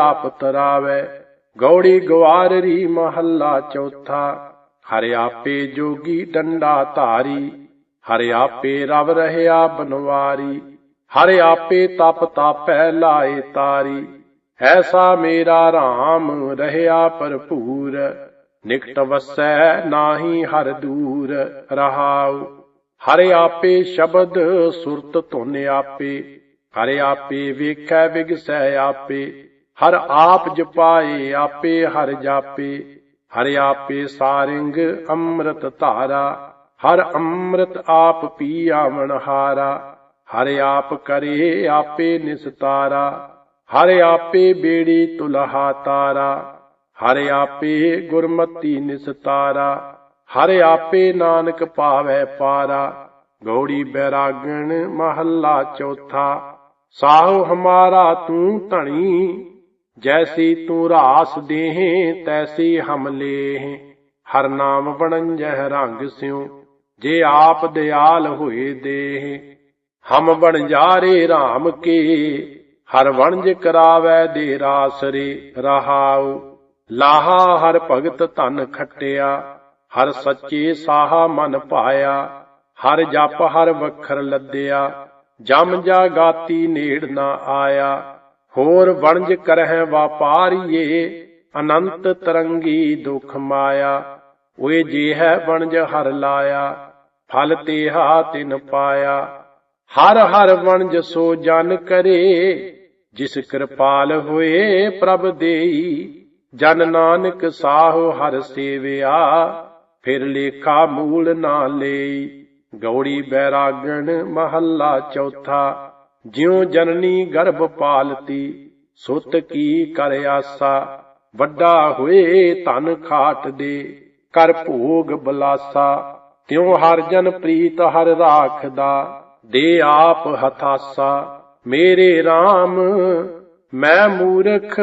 ਆਪ ਤਰਾਵੇ। ਗੌੜੀ ਗਵਾਰਰੀ ਮਹੱਲਾ ਚੌਥਾ। ਹਰਿ ਆਪੇ ਜੋਗੀ ਡੰਡਾ ਧਾਰੀ। ਹਰਿ ਆਪੇ ਰਵ ਰਹਿਆ ਬਨਵਾਰੀ। ਹਰਿ ਆਪੇ ਤਪ ਤਾਪੈ ਲਾਏ ਤਾਰੀ। ਐਸਾ ਮੇਰਾ RAM ਰਹਿਆ ਭਰਪੂਰ। ਨਿਕਟ ਵਸੈ ਨਾਹੀ ਹਰ ਦੂਰ ਰਹਾਉ। ਹਰਿ ਆਪੇ ਸ਼ਬਦ ਸੁਰਤ ਧੁਨ ਆਪੇ। ਹਰਿ ਆਪੇ ਵੇਖੈ ਵਿਗਸੈ ਆਪੇ। ਹਰ ਆਪ ਜਪਾਏ, ਆਪੇ ਹਰ ਜਾਪੇ, ਹਰਿ ਆਪੇ ਸਾਰਿੰਗ ਅੰਮ੍ਰਿਤ ਧਾਰਾ, ਹਰ ਅੰਮ੍ਰਿਤ ਆਪ ਪੀਆਵਣ ਹਾਰਾ, ਹਰਿ ਆਪ ਕਰੇ ਆਪੇ ਨਿਸਤਾਰਾ, ਹਰ ਆਪੇ ਬੇੜੀ ਤੁਲਹਾ ਤਾਰਾ, ਹਰਿ ਆਪੇ ਗੁਰਮਤੀ ਨਿਸਤਾਰਾ, ਹਰਿ ਆਪੇ ਨਾਨਕ ਪਾਵੈ ਪਾਰਾ, ਗੌੜੀ ਬੈਰਾਗਣ ਮਹੱਲਾ ਚੌਥਾ, ਸਾਹੁ ਹਮਾਰਾ ਤੂੰ ਧਣੀ ਜੈਸੀ ਤੂੰ ਰਾਸ ਦੇਹੇ, ਤੈਸੀ ਹਮ ਲੇਹ। ਹਰ ਨਾਮ ਬਣੰਜਹ ਰੰਗ ਸਿਉ, ਜੇ ਆਪ ਦਿਆਲ ਹੋਏ ਦੇਹ। ਹਮ ਬਣ ਬਣਜਾਰੇ RAM ਕੇ, ਹਰ ਵਣਜ ਕਰਾਵੈ ਦੇ ਰਾਸਰੇ ਰਹਾਉ। ਲਾਹਾ ਹਰ ਭਗਤ ਧਨ ਖਟਿਆ, ਹਰ ਸੱਚੇ ਸਾਹਾ ਮਨ ਪਾਇਆ। ਹਰ ਜਪ ਹਰ ਵਖਰ ਲੱਦਿਆ, ਜਮ ਜਾ ਗਾਤੀ ਨੇੜ ਨਾ ਆਇਆ। ਹੋਰ ਵਣਜ ਕਰਹਿ ਵਾਪਾਰੀਏ, ਅਨੰਤ ਤਰੰਗੀ ਦੁਖ ਮਾਇਆ ਓਏ ਜੇ ਹੈ ਵਣਜ ਹਰ ਲਾਇਆ, ਫਲ ਤੇਹਾ ਤਿਨ ਪਾਇਆ। ਹਰ ਹਰ ਵਣਜ ਸੋ ਜਨ ਕਰੇ, ਜਿਸ ਕਿਰਪਾਲ ਹੋਏ ਪ੍ਰਭ ਦੇਈ। ਜਨ ਨਾਨਕ ਸਾਹੁ ਹਰ ਸੇਵਿਆ, ਫਿਰ ਲੇਖਾ ਮੂਲ ਨਾ ਲਈ। ਗੌੜੀ ਬੈਰਾਗਣ ਮਹੱਲਾ ਚੌਥਾ ਜਿਉ ਜਨਨੀ ਗਰਭ ਪਾਲਤੀ ਸੁਤ ਕੀ ਕਰ ਆਸਾ? ਵੱਡਾ ਹੋਏ ਧਨ ਖਾਟ ਦੇ, ਕਰ ਭੋਗ ਬਲਾਸਾ। ਤਿਉ ਹਰ ਜਨ ਪ੍ਰੀਤ ਹਰ ਰਾਖਦਾ, ਦੇ ਆਪ ਹਥਾਸਾ ਮੇਰੇ RAM ਮੈਂ ਮੂਰਖ,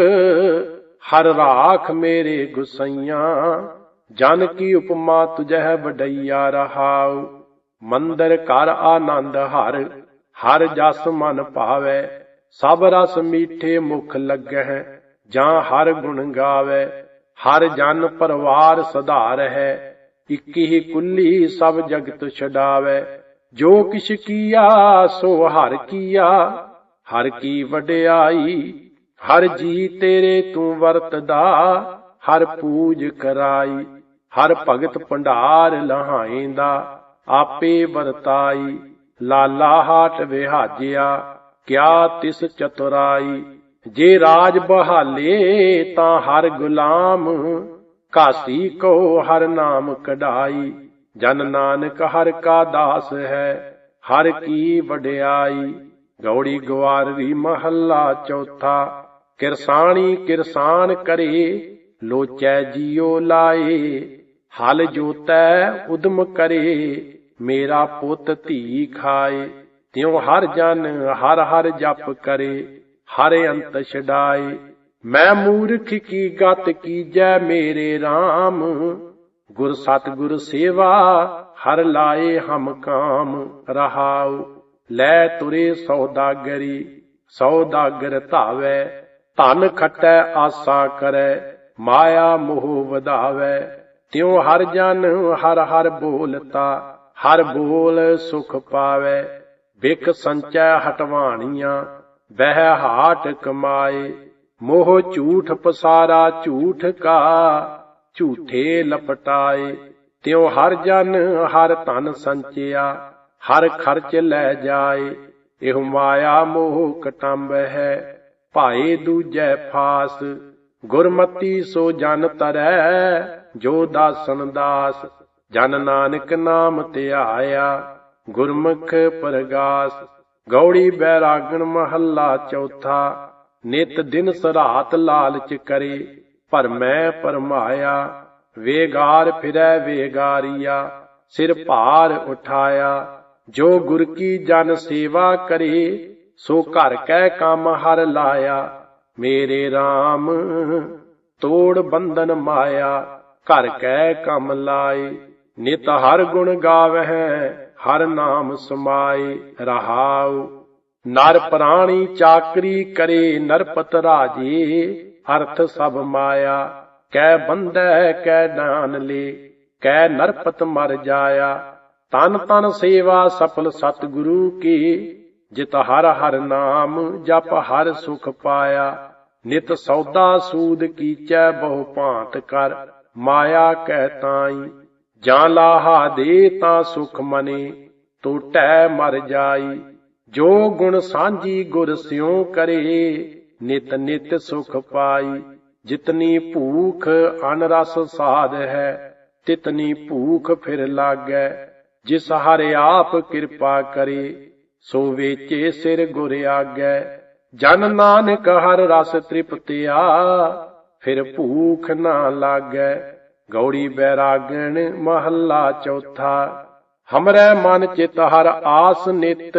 ਹਰ ਰਾਖ ਮੇਰੇ ਗੁਸਈਆਂ। ਜਨ ਕੀ ਉਪਮਾ ਤੁਝੈ ਵਡਈਆ ਰਹਾਉ, ਮੰਦਰ ਕਰ ਆਨੰਦ ਹਰ ਹਰ ਜਸ ਮਨ ਭਾਵੈ, ਸਭ ਰਸ ਮੀਠੇ ਮੁਖ ਲੱਗਹਿ, ਜਾਂ ਹਰ ਗੁਣ ਗਾਵੇ, ਹਰ ਜਨ ਪਰਵਾਰ ਸਧਾਰ ਹੈ ਇਕ ਹੀ ਕੁੱਲੀ ਸਭ ਜਗਤ ਛਡਾਵੇ। ਜੋ ਕਿਛ ਕੀਆ, ਸੋ ਹਰ ਕੀਆ, ਹਰ ਕੀ ਵਡਿਆਈ, ਹਰ ਜੀ ਤੇਰੇ ਤੂੰ ਵਰਤਦਾ, ਹਰ ਪੂਜ ਕਰਾਈ, ਹਰ ਭਗਤ ਭੰਡਾਰ ਲਹਾਏਂਦਾ, ਆਪੇ ਵਰਤਾਈ। ਲਾਲਾ ਹਾਟ ਵਿਹਾਜਿਆ, ਕਿਆ ਤਿਸ ਚਤੁਰਾਈ? ਜੇ ਰਾਜ ਬਹਾਲੇ ਤਾਂ ਹਰ ਗੁਲਾਮ ਕਾਸੀ ਕੋ ਹਰ ਨਾਮ ਕਢਾਈ। ਜਨ ਨਾਨਕ ਹਰ ਕਾ ਦਾਸ ਹੈ, ਹਰ ਕੀ ਵਡਿਆਈ। ਗੌੜੀ ਗਵਾਰਵੀ ਮਹੱਲਾ ਚੌਥਾ, ਕਿਰਸਾਣੀ ਕਿਰਸਾਨ ਕਰੇ, ਲੋਚੈ ਜੀਉ ਲਾਏ। ਹਲ ਜੋਤੈ ਉਦਮ ਕਰੇ। ਮੇਰਾ ਪੁੱਤ ਧੀ ਖਾਏ, ਤਿਉ ਹਰ ਜਨ, ਹਰ ਹਰ ਜਪ ਕਰੇ, ਹਰ ਅੰਤ ਛਡਾਏ। ਮੈਂ ਮੂਰਖ ਕੀ ਗਤ ਕੀਜੈ ਮੇਰੇ RAM ਗੁਰ ਸਤਿਗੁਰ ਸੇਵਾ, ਹਰ ਲਾਏ ਹਮ ਕਾਮ ਰਹਾਉ। ਲੈ ਤੁਰੇ ਸੌਦਾਗਰੀ ਸੌਦਾਗਰ ਧਾਵੈ। ਧਨ ਖਟੈ, ਆਸਾ ਕਰੈ, ਮਾਇਆ ਮੋਹ ਵਧਾਵੈ। ਤਿਉ ਹਰ ਜਨ, ਹਰ ਹਰ ਬੋਲਤਾ ਹਰ ਬੋਲ ਸੁਖ ਪਾਵੈ ਬਿਕ ਸੰਚੈ ਹਟਵਾਣੀਆਂ ਬਹਿ ਹਾਟ ਕਮਾਏ, ਮੋਹ ਝੂਠ ਪਸਾਰਾ ਝੂਠ ਕਾ, ਝੂਠੇ ਲਪਟਾਏ। ਤਿਉ ਹਰ ਜਨ ਹਰ ਧਨ ਸੰਚਿਆ, ਹਰ ਖਰਚ ਲੈ ਜਾਏ। ਇਹ ਮਾਇਆ ਮੋਹ ਕਟੰਬ ਹੈ, ਭਾਏ ਦੂਜੈ ਫਾਸ। ਗੁਰਮਤੀ ਸੋ ਜਨ ਤਰੈ, ਜੋ ਦਾਸਨ ਦਾਸ। ਜਨ ਨਾਨਕ ਨਾਮ ਧਿਆਇਆ ਗੁਰਮੁਖ ਪ੍ਰਗਾਸ, ਗੌੜੀ ਬੈਰਾਗਣ ਮਹੱਲਾ ਚੌਥਾ, ਨਿਤ ਦਿਨ ਸਰਾਤ ਲਾਲਚ ਕਰੇ, ਪਰ ਮੈਂ ਪਰਮਾਇਆ, ਵੇਗਾਰ ਫਿਰੈ ਵੇਗਾਰੀਆ, ਸਿਰ ਭਾਰ ਉਠਾਇਆ, ਜੋ ਗੁਰ ਕੀ ਜਨ ਸੇਵਾ ਕਰੇ, ਸੋ ਘਰ ਕੈ ਕੰਮ ਹਰ ਲਾਇਆ, ਮੇਰੇ RAM ਤੋੜ ਬੰਧਨ ਮਾਇਆ, ਘਰ ਕੈ ਕੰਮ ਲਾਏ। ਨਿਤ ਹਰ ਗੁਣ ਗਾਵਹਿ, ਹਰ ਨਾਮ ਸਮਾਏ ਰਹਾਉ। ਨਰ ਪ੍ਰਾਣੀ ਚਾਕਰੀ ਕਰੇ, ਨਰਪਤ ਰਾਜੇ, ਅਰਥ ਸਭ ਮਾਇਆ। ਕੈ ਬੰਧੈ, ਕੈ ਨਾਨ ਲੇ, ਕੈ ਨਰਪਤ ਮਰ ਜਾਇਆ। ਤਨ ਤਨ ਸੇਵਾ ਸਫਲ ਸਤਿਗੁਰੂ ਕੀ, ਜਿਤ ਹਰ ਹਰ ਨਾਮ ਜਪ ਹਰ ਸੁਖ ਪਾਇਆ। ਨਿਤ ਸੌਦਾ ਸੂਦ ਕੀਚੈ ਬਹੁ ਭਾਂਤ ਕਰ, ਮਾਇਆ ਕਹਿ ਤਾਈ। ਜਾਂ ਲਾਹਾ ਦੇ ਤਾਂ ਸੁਖ ਮਨੇ, ਟੋਟੈ ਮਰ ਜਾਈ, ਜੋ ਗੁਣ ਸਾਂਝੀ ਗੁਰ ਸਿਉ ਕਰੇ, ਨਿਤ ਨਿਤ ਸੁਖ ਪਾਈ, ਜਿਤਨੀ ਭੂਖ ਅਨ ਰਸ ਸਾਧ ਹੈ, ਤਿਤਨੀ ਭੂਖ ਫਿਰ ਲਾਗੈ, ਜਿਸ ਹਰਿ ਆਪ ਕਿਰਪਾ ਕਰੇ, ਸੋ ਵੇਚੇ ਸਿਰ ਗੁਰ ਆਗੈ, ਜਨ ਨਾਨਕ ਹਰ ਰਸ ਤ੍ਰਿਪਤਿਆ, ਫਿਰ ਭੂਖ ਨਾ ਲਾਗੈ। ਗੌੜੀ ਬੈਰਾਗਣ ਮਹੱਲਾ ਚੌਥਾ। ਹਮਰੇ ਮਨ ਚਿਤ ਹਰ ਆਸ ਨਿਤ,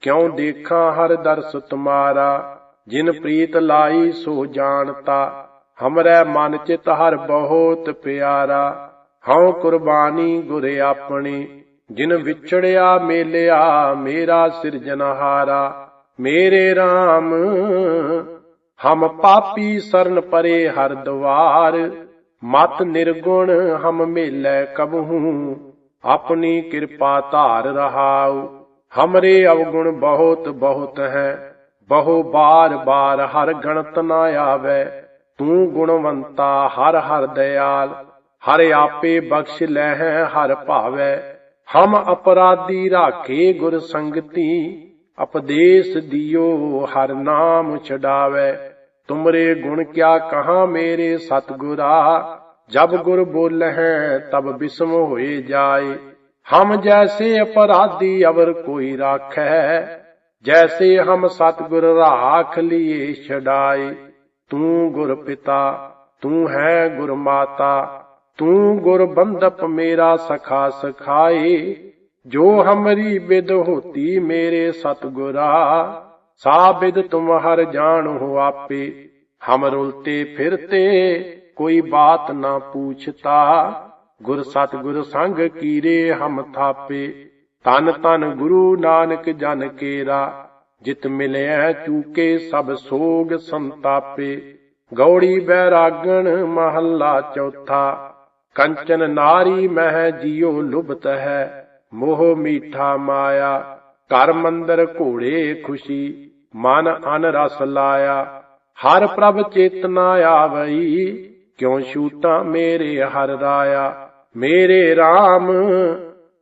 ਕਿਉ ਦੇਖਾਂ ਹਰ ਦਰਸ ਤੁਮਾਰਾ। ਜਿਨ ਪ੍ਰੀਤ ਲਾਈ ਸੋ ਜਾਣਤਾ, ਹਮਰੇ ਮਨ ਚਿਤ ਹਰ ਬਹੁਤ ਪਿਆਰਾ। ਹਉ ਕੁਰਬਾਨੀ ਗੁਰ ਆਪਣੀ, ਜਿਨ ਵਿਛੜਿਆ ਮੇਲਿਆ ਮੇਰਾ ਸਿਰਜਨਹਾਰਾ ਮੇਰੇ RAM ਹਮ ਪਾਪੀ ਸਰਨ ਪਰੇ ਹਰ ਦਵਾਰ। ਮਤ ਨਿਰਗੁਣ ਹਮ ਮੇਲੇ ਕਬਹੂ, ਆਪਣੀ ਕਿਰਪਾ ਧਾਰ ਰਹਾਉ। ਹਮਰੇ ਅਵਗੁਣ ਬਹੁਤ ਬਹੁਤ ਹੈ, ਬਹੁ ਬਾਰ ਬਾਰ ਹਰ ਗਣਤ ਨਾ ਆਵੇ। ਤੂੰ ਗੁਣਵੰਤਾ ਹਰ ਹਰ ਦਇਆਲ, ਹਰ ਆਪੇ ਬਖਸ਼ ਲੈ ਹੈ ਹਰ ਭਾਵੈ। ਹਮ ਅਪਰਾਧੀ ਰਾਖੇ ਗੁਰ ਸੰਗਤੀ, ਅਪਦੇਸ਼ ਦਿਓ ਹਰ ਨਾਮ ਛਡਾਵੇ। ਤੁਮਰੇ ਗੁਣ ਕਿਆ ਕਹਾ ਮੇਰੇ ਸਤਗੁਰਾ ਜਬ ਗੁਰ ਬੋਲਹਿ, ਤਬ ਬਿਸਮ ਹੋਏ ਜਾਏ। ਹਮ ਜੈਸੇ ਅਪਰਾਧੀ ਅਵਰ ਕੋਈ ਰਾਖੈ ਜੈਸੇ ਹਮ ਸਤਗੁਰ ਰਾਖ ਲਿਏ ਛਡਾਏ। ਤੂੰ ਗੁਰ ਪਿਤਾ, ਤੂੰ ਹੈ ਗੁਰ ਮਾਤਾ, ਤੂੰ ਗੁਰ ਬੰਦਪ ਮੇਰਾ ਸਖਾ ਸਖਾਏ। ਜੋ ਹਮਰੀ ਬਿਦ ਹੋਤੀ ਮੇਰੇ ਸਤਗੁਰਾ ਸਾਬਿਦ ਤੁਮ ਹਰ ਜਾਣੋ ਆਪੇ, ਹਮ ਰੁਲਤੇ ਫਿਰਤੇ, ਕੋਈ ਬਾਤ ਨਾ ਪੁੱਛਤਾ। ਗੁਰ ਸਤਗੁਰ ਸੰਗ ਕੀਰੇ ਹਮ ਥਾਪੇ ਤਨ ਤਨ ਗੁਰੂ ਨਾਨਕ ਜਨ ਕੇਰਾ। ਜਿਤ ਮਿਲਿਆ ਚੂਕੇ ਸਭ ਸੋਗ ਸੰਤਾਪੇ। ਗੌੜੀ ਬੈਰਾਗਣ ਮਹੱਲਾ ਚੌਥਾ। ਕੰਚਨ ਨਾਰੀ ਮਹਿ ਜਿਉ ਲੁਭਤ ਹੈ ਮੋਹ ਮੀਠਾ ਮਾਇਆ। ਘਰ ਮੰਦਰ ਘੋੜੇ ਖੁਸ਼ੀ, ਮਨ ਅਨ ਰਸ ਲਾਇਆ। ਹਰ ਪ੍ਰਭ ਚੇਤਨਾ ਆਵਈ, ਕਿਉ ਛੂਟਾਂ ਮੇਰੇ ਹਰ ਰਾਇਆ? ਮੇਰੇ RAM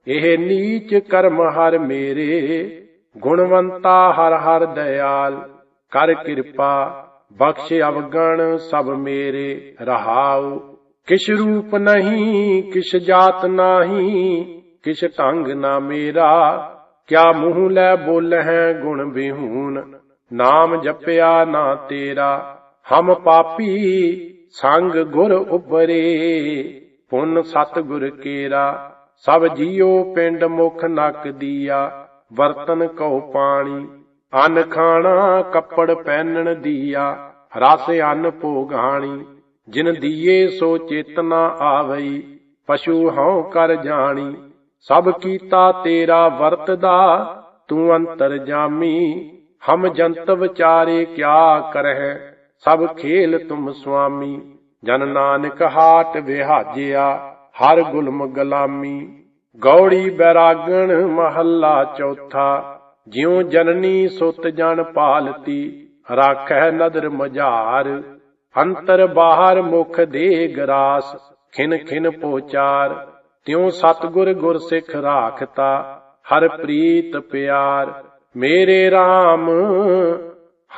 ਇਹ ਨੀਚ ਕਰਮ ਹਰ ਮੇਰੇ। ਗੁਣਵੰਤਾ ਹਰ ਹਰ ਦਇਆਲ, ਕਰ ਕਿਰਪਾ, ਬਖਸ਼ ਅਵਗਣ ਸਭ ਮੇਰੇ। ਰਹਾਉ, ਕਿਛ ਰੂਪ ਨਹੀਂ, ਕਿਛ ਜਾਤ ਨਹੀਂ, ਕਿਛ ਢੰਗ ਨਾ ਮੇਰਾ। ਕਿਆ ਮੂੰਹ ਲੈ ਬੋਲਹਿ ਗੁਣ ਬਿਹੂਨ ਨਾਮ ਜਪਿਆ ਨਾ ਤੇਰਾ, ਹਮ ਪਾਪੀ ਸੰਗ ਗੁਰ ਉਬਰੇ ਪੁੰਨ ਸਤ ਗੁਰ ਕੇਰਾ, ਸਭ ਜੀਉ ਪਿੰਡ ਮੁਖ ਨਕ ਦੀਆ। ਵਰਤਨ ਕਉ ਪਾਣੀ, ਅੰਨ ਖਾਣਾ ਕੱਪੜ ਪਹਿਨਣ ਦੀਆ। ਰਸ ਅੰਨ ਭੋਗਾਣੀ, ਜਿਨ ਦੀਏ ਸੋ ਚੇਤਨਾ ਆਵਈ, ਪਸ਼ੂ ਹਉ ਕਰ ਜਾਣੀ। ਸਭ ਕੀਤਾ ਤੇਰਾ ਵਰਤਦਾ, ਤੂੰ ਅੰਤਰ ਜਾਮੀ, ਹਮ ਜੰਤ ਵਿਚਾਰੇ ਕਿਆ ਕਰਹਿ, ਸਭ ਖੇਲ ਤੁਮ ਸੁਆਮੀ, ਜਨ ਨਾਨਕ ਹਾਟ ਵਿਹਾਜਿਆ, ਹਰ ਗੁਲਮ ਗਲਾਮੀ। ਗੌੜੀ ਬੈਰਾਗਣ ਮਹੱਲਾ ਚੌਥਾ, ਜਿਉ ਜਨਨੀ ਸੁਤ ਜਨ ਪਾਲਤੀ ਰਾਖੈ ਨਦਰ ਮਝਾਰ। ਅੰਤਰ ਬਾਹਰ ਮੁਖ ਦੇ ਗਰਾਸ ਖਿਨ ਖਿਨ ਪੋਚਾਰ। ਤਿਉ ਸਤਗੁਰ ਗੁਰ ਸਿੱਖ ਰਾਖਤਾ, ਹਰ ਪ੍ਰੀਤ ਪਿਆਰ, ਮੇਰੇ RAM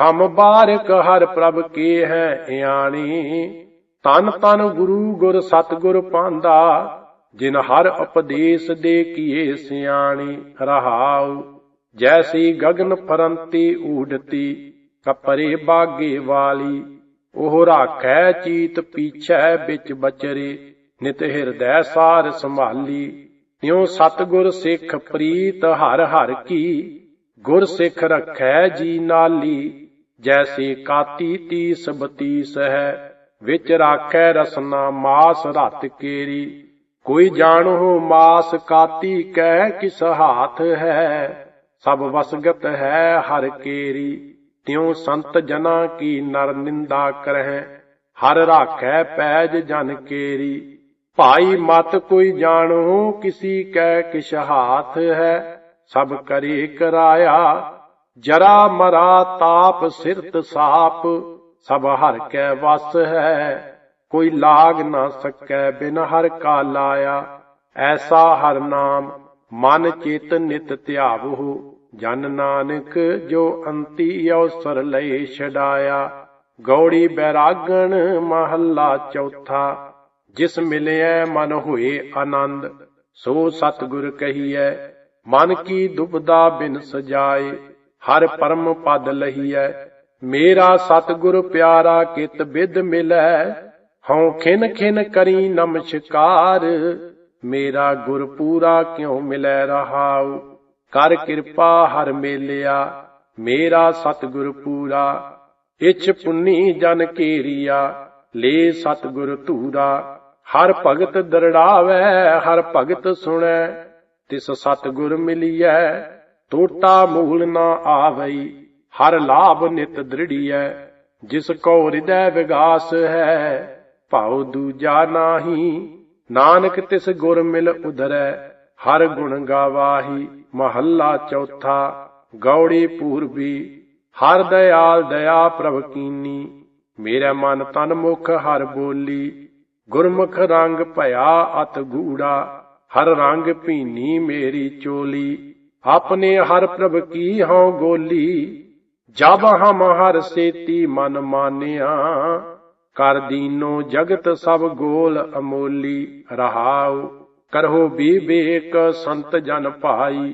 ਹਮ ਬਾਰਕ ਹਰ ਪ੍ਰਭ ਕੀ ਹੈ ਇਆਣੀ। ਤਨ ਤਨ ਗੁਰੂ ਗੁਰ ਸਤਗੁਰ ਪਾਂਦਾ, ਜਿਨ ਹਰ ਉਪਦੇਸ਼ ਦੇ ਕੀਏ ਸਿਆਣੀ। ਰਹਾਉ, ਜੈਸੀ ਗਗਨ ਫਰੰਤੀ ਊਡਤੀ ਕਪਰੇ ਬਾਗੇ ਵਾਲੀ। ਉਹ ਰਾਖੈ ਚੀਤ ਪੀਛੈ ਵਿੱਚ ਬਚਰੇ। ਨਿਤ ਹਿਰਦੈ ਸਾਰ ਸੰਭਾਲੀ ਤਿਉ ਸਤਗੁਰ ਸਿੱਖ ਪ੍ਰੀਤ ਹਰ ਹਰ ਕੀ, ਗੁਰ ਸਿੱਖ ਰਖੈ ਜੀ ਨਾਲੀ, ਜੈਸੇ ਕਾਤੀ ਤੀਸ ਬਤੀਸ ਹੈ, ਵਿੱਚ ਰਾਖੈ ਰਸਨਾ ਮਾਸ ਰਤ ਕੇਰੀ, ਕੋਈ ਜਾਣੋ ਮਾਸ ਕਾਤੀ ਕਹਿ ਕਿਸ ਹਾਥ ਹੈ, ਸਭ ਵਸਗਤ ਹੈ ਹਰ ਕੇਰੀ, ਤਿਉ ਸੰਤ ਜਨਾ ਕੀ ਨਰ ਨਿੰਦਾ ਕਰਹਿ, ਹਰ ਰਾਖੈ ਪੈਜ ਜਨ ਕੇਰੀ। ਭਾਈ ਮਤ ਕੋਈ ਜਾਣੋ, ਕਿਸੀ ਕੈ ਕਿਛ ਹਾਥ ਹੈ, ਸਭ ਕਰੇ ਕਰਾਇਆ। ਜਰਾ ਮਰਾ ਤਾਪ ਸਿਰਤ ਸਾਪ, ਸਭ ਹਰ ਕੈ ਵਸ ਹੈ। ਕੋਈ ਲਾਗ ਨਾ ਸਕੈ ਬਿਨ ਹਰ ਕਾ ਲਾਇਆ। ਐਸਾ ਹਰ ਨਾਮ, ਮਨ ਚੇਤ ਨਿਤ ਧਿਆਵਹੁ। ਜਨ ਨਾਨਕ ਜੋ ਅੰਤੀ ਅਵਸਰ ਲਈ ਛਡਾਇਆ। ਗੌੜੀ ਬੈਰਾਗਣ ਮਹੱਲਾ ਚੌਥਾ। ਜਿਸ ਮਿਲਿਆ ਮਨ ਹੋਏ ਆਨੰਦ, ਸੋ ਸਤਿਗੁਰ ਕਹੀਐ, ਮਨ ਕੀ ਦੁਬਦਾ ਬਿਨ ਸਜਾਏ, ਹਰ ਪਰਮ ਪਦ ਲਹੀਐ। ਮੇਰਾ ਸਤਿਗੁਰ ਪਿਆਰਾ ਕਿਤ ਬਿਦ ਮਿਲੈ, ਹਉ ਖਿਨ ਖਿਨ ਕਰੀ ਨਮਸਕਾਰ ਮੇਰਾ ਗੁਰ ਪੂਰਾ ਕਿਉ ਮਿਲੈ ਰਹਾਉ? ਕਰ ਕਿਰਪਾ ਹਰ ਮੇਲਿਆ, ਮੇਰਾ ਸਤਿਗੁਰ ਪੂਰਾ। ਇਛ ਪੁੰਨੀ ਜਨ ਕੀਰੀਆ, ਲੇ ਸਤਿਗੁਰ ਧੂਰਾ। ਹਰ ਭਗਤ ਦਰੜਾਵੇ, ਹਰ ਭਗਤ ਸੁਣੈ, ਤਿਸ ਸਤਿਗੁਰ ਮਿਲੀਐ ਟੋਟਾ ਮੂਲ ਨਾ ਆਵਈ, ਹਰ ਲਾਭ ਨਿਤ ਦ੍ਰਿੜੀਐ, ਜਿਸ ਕੋ ਹਿਰਦੈ ਵਿਗਾਸ ਹੈ, ਭਾਉ ਦੂਜਾ ਨਾਹੀ, ਨਾਨਕ ਤਿਸ ਗੁਰ ਮਿਲ ਉਧਰੈ, ਹਰ ਗੁਣ ਗਾਵਾਹੀ, ਮਹੱਲਾ ਚੌਥਾ, ਗੌੜੀ ਪੂਰਬੀ, ਹਰ ਦਇਆਲ ਦਇਆ ਪ੍ਰਭ ਕੀਨੀ, ਮੇਰਾ ਮਨ ਤਨ ਮੁਖ ਹਰ ਬੋਲੀ ਗੁਰਮੁਖ ਰੰਗ ਭਇਆ ਅਤ ਗੂੜਾ, ਹਰ ਰੰਗ ਭੀਨੀ ਮੇਰੀ ਚੋਲੀ। ਆਪਣੇ ਹਰ ਪ੍ਰਭ ਕੀ ਹਉ ਗੋਲੀ ਜਬ ਹਮ ਹਰ ਸੇਤੀ ਮਨ ਮਾਨਿਆ। ਕਰ ਦੀਨੋ ਜਗਤ ਸਭ ਗੋਲ ਅਮੋਲੀ, ਰਹਾਉ ਕਰੋ ਬੀਬੇਕ ਸੰਤ ਜਨ ਭਾਈ।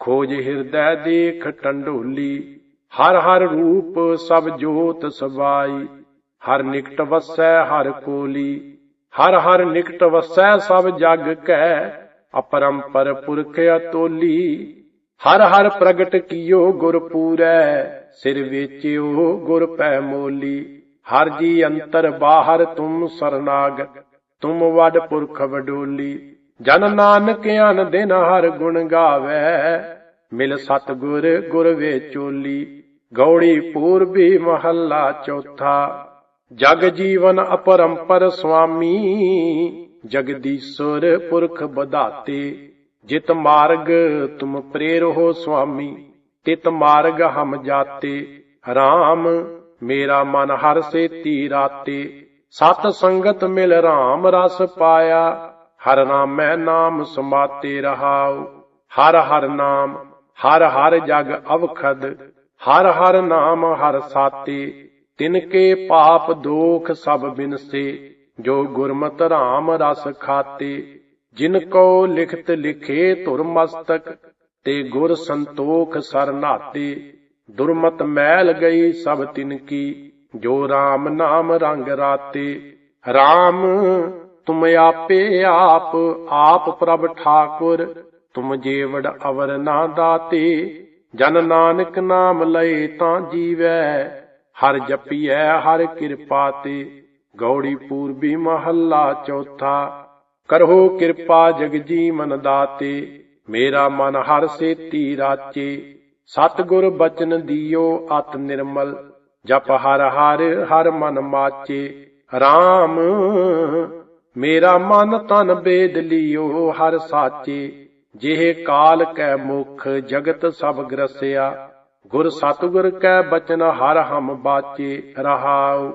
ਖੋਜ ਹਿਰਦੈ ਦੇਖ ਟੰਡੋਲੀ, ਹਰ ਹਰ ਰੂਪ ਸਭ ਜੋਤ ਸਬਾਈ ਹਰ ਨਿਕਟ ਵਸੈ ਹਰ ਕੋਲੀ ਹਰ ਹਰ ਨਿਕਟ ਵਸੈ ਸਭ ਜਗ ਕੈ, ਅਪਰੰਪਰ ਪੁਰਖ ਅਤੋਲੀ। ਹਰ ਹਰ ਪ੍ਰਗਟ ਕੀਓ ਗੁਰ ਪੂਰੈ, ਸਿਰ ਵੇਚਿਓ ਗੁਰ ਪੈ ਮੋਲੀ। ਹਰ ਜੀ ਅੰਤਰ ਬਾਹਰ ਤੁਮ ਸਰਨਾਗ, ਤੁਮ ਵਡ ਪੁਰਖ ਵਡੋਲੀ। ਜਨ ਨਾਨਕ ਅਨ ਦਿਨ ਹਰ ਗੁਣ ਗਾਵੇ, ਮਿਲ ਸਤ ਗੁਰ ਗੁਰ ਵੇਚੋਲੀ ਗੌੜੀ ਪੂਰਬੀ ਮਹੱਲਾ ਚੌਥਾ। ਜਗ ਜੀਵਨ ਅਪਰੰਪਰ ਸੁਆਮੀ ਜਗਦੀਸ਼ਵਰ ਪੁਰਖ ਬਧਾਤੇ ਜਿਤ ਮਾਰਗ ਤੁਮ ਪ੍ਰੇਰੋ ਸੁਆਮੀ ਤਿਤ ਮਾਰਗ ਹਮ ਜਾਤੇ। RAM ਮੇਰਾ ਮਨ ਹਰ ਸੇਤੀ ਰਾਤੇ। ਸਤ ਸੰਗਤ ਮਿਲ RAM ਰਸ ਪਾਇਆ, ਹਰ ਨਾਮੈ ਨਾਮ ਸਮਾਤੇ ਰਹਾਉ। ਹਰ ਹਰ ਨਾਮ, ਹਰ ਹਰ ਜਗ ਅਵਖਦ, ਹਰ ਹਰ ਨਾਮ ਹਰ ਸਾਤੇ। ਤਿਨ ਕੇ ਪਾਪ ਦੋਖ ਸਭ ਬਿਨਸੇ, ਜੋ ਗੁਰਮਤਿ ਰਾਮ ਰਸ ਖਾਤੇ, ਜਿਨ ਕੋ ਲਿਖਤ ਲਿਖੇ ਧੁਰ ਮਸਤਕ, ਤੇ ਗੁਰ ਸੰਤੋਖ ਸਰਨਾਤੇ ਦੁਰਮਤ ਮੈਲ ਗਈ ਸਭ ਤਿਨ ਕੀ, ਜੋ RAM ਨਾਮ ਰੰਗ ਰਾਤੇ। RAM ਤੁਮ ਆਪੇ ਆਪ ਆਪ ਪ੍ਰਭ ਠਾਕੁਰ, ਤੁਮ ਜੀਵੜ ਅਵਰ ਨਾ ਦਾਤੇ। ਜਨ ਨਾਨਕ ਨਾਮ ਲਏ ਤਾਂ ਜੀਵੈ ਹਰ ਜਪੀਐ, ਹਰ ਕਿਰਪਾ ਤੇ। ਗੌੜੀ ਪੂਰਬੀ ਮਹੱਲਾ ਚੌਥਾ। ਕਰਹੋ ਕਿਰਪਾ ਜਗ ਜੀ ਮਨ ਦਾਤੇ। ਮੇਰਾ ਮਨ ਹਰ ਸੇਤੀ ਰਾਚੇ। ਸਤਿਗੁਰ ਬਚਨ ਦਿਓ ਅਤ ਨਿਰਮਲ। ਜਪ ਹਰ ਹਰ ਹਰ ਮਨ ਮਾਚੇ। RAM ਮੇਰਾ ਮਨ ਤਨ ਬੇਦ ਲਿਓ ਹਰ ਸਾਚੇ। ਜਿਹ ਕਾਲ ਕੈ ਮੁਖ, ਜਗਤ ਸਭ ਗਰਸਿਆ। ਗੁਰ ਸਤਿਗੁਰ ਕੈ ਬਚਨ ਹਰ ਹਮ ਬਾਚੇ ਰਹਾਉ,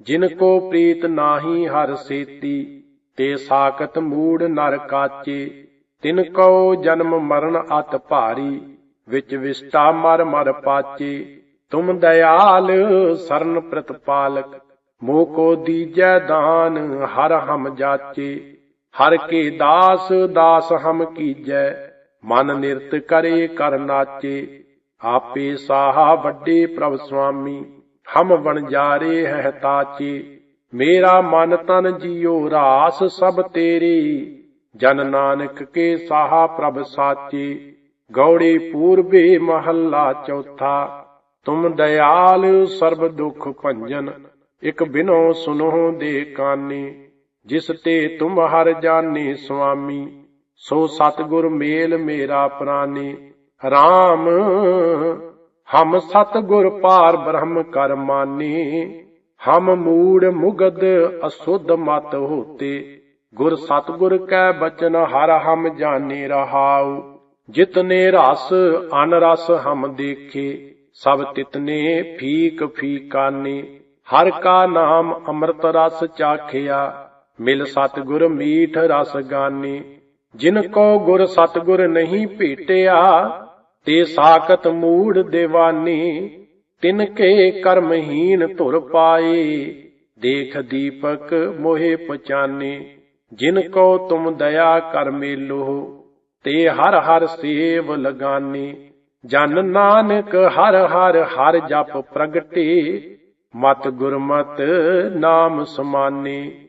ਜਿਨ ਕੋ ਪ੍ਰੀਤ ਨਾਹੀ ਹਰ ਸੇਤੀ, ਤੇ ਸਾਖਤ ਮੂੜ ਨਰ ਕਾਚੇ, ਤਿਨ ਕੋ ਜਨਮ ਮਰਨ ਅਤ ਭਾਰੀ, ਵਿੱਚ ਵਿਸਟਾ ਮਰ ਮਰ ਪਾਚੇ, ਤੁਮ ਦਇਆਲ ਸਰਨ ਪ੍ਰਤਪਾਲਕ, ਮੋਹ ਕੋ ਦੀਜੈ ਦਾਨ ਹਰ ਹਮ ਜਾਚੇ, ਹਰ ਕੇ ਦਾਸ ਦਾਸ ਹਮ ਕੀਜੈ, ਮਨ ਨਿਰਤ ਕਰੇ ਕਰ ਨਾਚੇ ਆਪੇ ਸਾਹਾ ਵੱਡੇ ਪ੍ਰਭ ਸੁਆਮੀ ਹਮ ਵਣਜਾਰੇ ਹੈ ਤਾਚੇ, ਮੇਰਾ ਮਨ ਤਨ ਜੀਉ ਰਾਸ ਸਭ ਤੇਰੇ, ਜਨ ਨਾਨਕ ਕੇ ਸਾਹਾ ਪ੍ਰਭ ਸਾਚੇ, ਗੌੜੀ ਪੂਰਬੇ ਮਹੱਲਾ ਚੌਥਾ, ਤੁਮ ਦਇਆਲ ਸਰਬ ਦੁਖ ਭੰਜਨ, ਇਕ ਬਿਨੋ ਸੁਨੋ ਦੇ ਕਾਨੇ, ਜਿਸ ਤੇ ਤੁਮ ਹਰ ਜਾਣੇ ਸੁਆਮੀ ਸੋ ਸਤਗੁਰ ਮੇਲ ਮੇਰਾ ਪ੍ਰਾਨੇ RAM ਹਮ ਸਤਗੁਰ ਪਾਰ ਬ੍ਰਹਮ ਕਰ ਮਾਨੇ, ਹਮ ਮੂੜ ਮੁਗਦ ਅਸੁੱਧ ਮਤ ਹੋਤੇ। ਗੁਰ ਸਤਗੁਰ ਕੈ ਬਚਨ, ਹਰ ਹਮ ਜਾਣੇ ਰਹਾਉ। ਜਿਤਨੇ ਰਸ ਅਨ ਰਸ ਹਮ ਦੇਖੇ, ਸਭ ਤਿਤਨੇ ਫੀਕ ਫੀਕਾਨੇ। ਹਰ ਕਾ ਨਾਮ ਅੰਮ੍ਰਿਤ ਰਸ ਚਾਖਿਆ, ਮਿਲ ਸਤਗੁਰ ਮੀਠ ਰਸ ਗਾਨੇ। ਜਿਨ ਕੋ ਗੁਰ ਸਤਗੁਰ ਨਹੀਂ ਭੇਟਿਆ ਤੇ ਸਾਖਤ ਮੂੜ ਦੇਵਾਨੀ ਤਿਨ ਕੇ ਕਰਮਹੀਨ ਧੁਰ ਪਾਏ। ਦੇਖ ਦੀਪਕ ਮੋਹਿ ਪਛਾਨੇ, ਜਿਨ ਕੋ ਤੁਮ ਦਇਆ ਕਰ ਮੇਲੋ, ਤੇ ਹਰ ਹਰ ਸੇਵ ਲਗਾਨੀ। ਜਨ ਨਾਨਕ ਹਰ ਹਰ ਹਰ ਜਪ ਪ੍ਰਗਟੇ, ਮਤ ਗੁਰਮਤ ਨਾਮ ਸਮਾਨੇ।